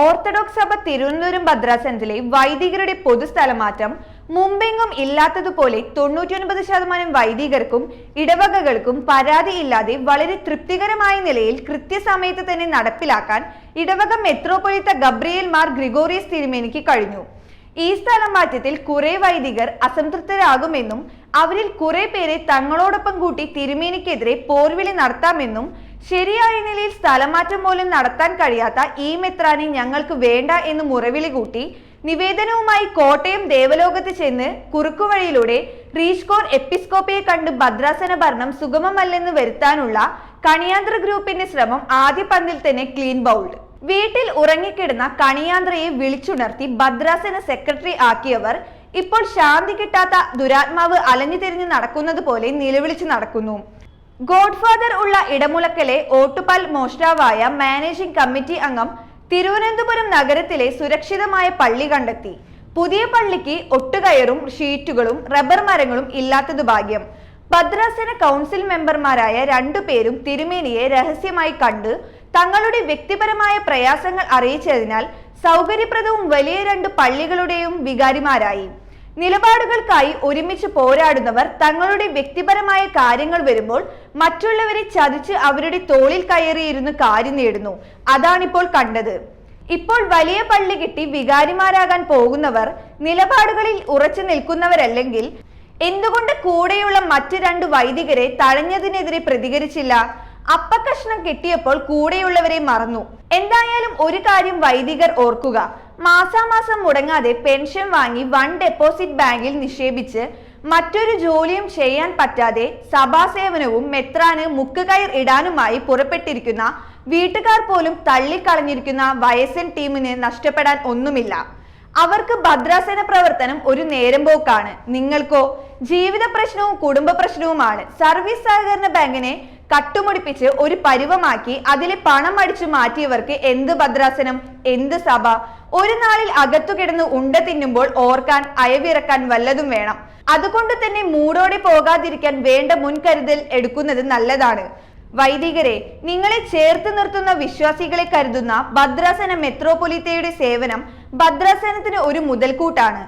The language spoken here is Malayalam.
ഓർത്തഡോക്സ് സഭ തിരുവനന്തപുരം ഭദ്രാസനത്തിലെ വൈദികരുടെ പൊതുസ്ഥലമാറ്റം മുമ്പെങ്ങും ഇല്ലാത്തതുപോലെ തൊണ്ണൂറ്റിയൊൻപത് ശതമാനം വൈദികർക്കും ഇടവകകൾക്കും പരാതിയില്ലാതെ വളരെ തൃപ്തികരമായ നിലയിൽ കൃത്യസമയത്ത് തന്നെ നടപ്പിലാക്കാൻ ഇടവക മെത്രോപൊലിത്ത ഗബ്രിയേൽ മാർ ഗ്രിഗോറിയസ് തിരുമേനിക്ക് കഴിഞ്ഞു. ഈ സ്ഥലം മാറ്റത്തിൽ കുറെ വൈദികർ അസംതൃപ്തരാകുമെന്നും അവരിൽ കുറെ പേരെ തങ്ങളോടൊപ്പം കൂട്ടി തിരുമേനിക്കെതിരെ പോർവിളി നടത്താമെന്നും ശരിയായ നിലയിൽ സ്ഥലമാറ്റം പോലും നടത്താൻ കഴിയാത്ത ഈ മെത്രാനെ ഞങ്ങൾക്ക് വേണ്ട എന്ന് മുറവിളി കൂട്ടി നിവേദനവുമായി കോട്ടയം ദേവലോകത്ത് ചെന്ന് കുറുക്കുവഴിയിലൂടെ റീഷ്കോർ എപ്പിസ്കോപ്പയെ കണ്ട് ഭദ്രാസന ഭരണം സുഗമമല്ലെന്ന് വരുത്താനുള്ള കണിയാന്ത്ര ഗ്രൂപ്പിന്റെ ശ്രമം ആദ്യ പന്തിൽ തന്നെ ക്ലീൻ ബൗൾഡ്. വീട്ടിൽ ഉറങ്ങിക്കിടന്ന കണിയാന്ത്രയെ വിളിച്ചുണർത്തി ഭദ്രാസന സെക്രട്ടറി ആക്കിയവർ ഇപ്പോൾ ശാന്തി കിട്ടാത്ത ദുരാത്മാവ് അലഞ്ഞു തിരിഞ്ഞ് നടക്കുന്നത് പോലെ നിലവിളിച്ച് നടക്കുന്നു. ഗോഡ്ഫാദർ ഉള്ള ഇടമുളക്കലെ ഓട്ടുപാൽ മോഷ്ടാവായ മാനേജിംഗ് കമ്മിറ്റി അംഗം തിരുവനന്തപുരം നഗരത്തിലെ സുരക്ഷിതമായ പള്ളി കണ്ടെത്തി. പുതിയ പള്ളിക്ക് ഒട്ടുകയറും ഷീറ്റുകളും റബ്ബർ മരങ്ങളും ഇല്ലാത്തത് ഭാഗ്യം. ഭദ്രാസന കൗൺസിൽ മെമ്പർമാരായ രണ്ടു പേരും തിരുമേനിയെ രഹസ്യമായി കണ്ട് തങ്ങളുടെ വ്യക്തിപരമായ പ്രയാസങ്ങൾ അറിയിച്ചതിനാൽ സൗകര്യപ്രദവും വലിയ രണ്ട് പള്ളികളുടെയും വികാരിമാരായി. നിലപാടുകൾക്കായി ഒരുമിച്ച് പോരാടുന്നവർ തങ്ങളുടെ വ്യക്തിപരമായ കാര്യങ്ങൾ വരുമ്പോൾ മറ്റുള്ളവരെ ചതിച്ച് അവരുടെ തോളിൽ കയറിയിരുന്ന് കാര്യം നേടുന്നു. അതാണിപ്പോൾ കണ്ടത്. ഇപ്പോൾ വലിയ പള്ളി കിട്ടി വികാരിമാരാകാൻ പോകുന്നവർ നിലപാടുകളിൽ ഉറച്ചു നിൽക്കുന്നവരല്ലെങ്കിൽ എന്തുകൊണ്ട് കൂടെയുള്ള മറ്റു രണ്ട് വൈദികരെ തഴഞ്ഞതിനെതിരെ പ്രതികരിച്ചില്ല? അപ്പക്കഷ്ണം കിട്ടിയപ്പോൾ കൂടെയുള്ളവരെ മറന്നു. എന്തായാലും ഒരു കാര്യം വൈദികർ ഓർക്കുക. മാസാമാസം മുടങ്ങാതെ പെൻഷൻ വാങ്ങി വൺ ഡെപ്പോസിറ്റ് ബാങ്കിൽ നിക്ഷേപിച്ച് മറ്റൊരു ജോലിയും ചെയ്യാൻ പറ്റാതെ സഭാസേവനവും മെത്രാന് മുക്കുകയർ ഇടാനുമായി പുറപ്പെട്ടിരിക്കുന്ന വീട്ടുകാർ പോലും തള്ളിക്കളഞ്ഞിരിക്കുന്ന വയസ്സൻ ടീമിന് നഷ്ടപ്പെടാൻ ഒന്നുമില്ല. അവർക്ക് ഭദ്രാസന പ്രവർത്തനം ഒരു നേരം പോക്കാണ്. നിങ്ങൾക്കോ? ജീവിത പ്രശ്നവും കുടുംബ പ്രശ്നവുമാണ്. സർവീസ് സഹകരണ ബാങ്കിനെ കട്ടുമുടിപ്പിച്ച് ഒരു പരുവമാക്കി അതിലെ പണം അടിച്ചു മാറ്റിയവർക്ക് എന്ത് ഭദ്രാസനം എന്ത് സഭ? ഒരു നാളിൽ അകത്തു കിടന്ന് ഉണ്ട തിന്നുമ്പോൾ ഓർക്കാൻ അയവിറക്കാൻ വല്ലതും വേണം. അതുകൊണ്ട് തന്നെ മൂടോടെ പോകാതിരിക്കാൻ വേണ്ട മുൻകരുതൽ എടുക്കുന്നത് നല്ലതാണ്. വൈദികരെ നിങ്ങളെ ചേർത്ത് നിർത്തുന്ന വിശ്വാസികളെ കരുതുന്ന ഭദ്രാസന മെത്രോപൊലിത്തയുടെ സേവനം ഭദ്രാസനത്തിന് ഒരു മുതൽക്കൂട്ടാണ്.